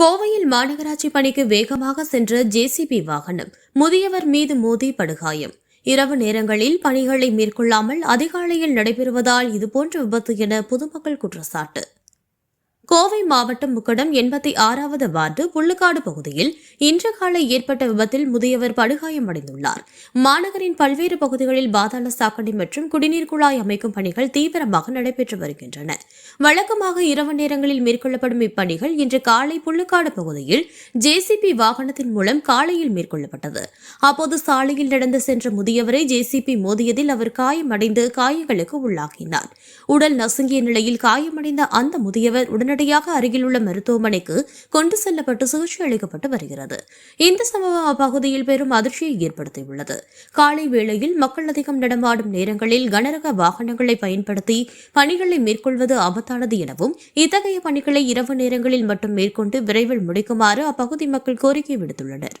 கோவையில் மாநகராட்சி பணிக்கு வேகமாக சென்ற ஜேசிபி வாகனம் முதியவர் மீது மோதி படுகாயம். இரவு நேரங்களில் பணிகளை மேற்கொள்ளாமல் அதிகாலையில் நடைபெறுவதால் இதுபோன்ற விபத்து என பொதுமக்கள் குற்றச்சாட்டு. கோவை மாவட்டம் முக்கடம் எண்பத்தி ஆறாவது வார்டு புள்ளுக்காடு பகுதியில் இன்று காலை ஏற்பட்ட விபத்தில் முதியவர் படுகாயமடைந்துள்ளார். மாநகரின் பல்வேறு பகுதிகளில் பாதாள சாக்கடை மற்றும் குடிநீர் குழாய் அமைக்கும் பணிகள் தீவிரமாக நடைபெற்று வருகின்றன. வழக்கமாக இரவு நேரங்களில் மேற்கொள்ளப்படும் இப்பணிகள் இன்று காலை புள்ளுக்காடு பகுதியில் ஜேசிபி வாகனத்தின் மூலம் காலையில் மேற்கொள்ளப்பட்டது. அப்போது சாலையில் நடந்து சென்ற முதியவரை ஜேசிபி மோதியதில் அவர் காயமடைந்து காயங்களுக்கு உள்ளாகினார். உடல் நசுங்கிய நிலையில் காயமடைந்த அந்த முதியவர் உடனடியாக அருகிலுள்ள மருத்துவமனைக்கு கொண்டு செல்லப்பட்டு சிகிச்சை அளிக்கப்பட்டு வருகிறது. இந்த சம்பவம் அப்பகுதியில் பெரும் அதிர்ச்சியை ஏற்படுத்தியுள்ளது. காலை வேளையில் மக்கள் அதிகம் நடமாடும் நேரங்களில் கனரக வாகனங்களை பயன்படுத்தி பணிகளை மேற்கொள்வது ஆபத்தானது எனவும் இத்தகைய பணிகளை இரவு நேரங்களில் மட்டும் மேற்கொண்டு விரைவில் முடிக்குமாறு அப்பகுதி மக்கள் கோரிக்கை விடுத்துள்ளனர்.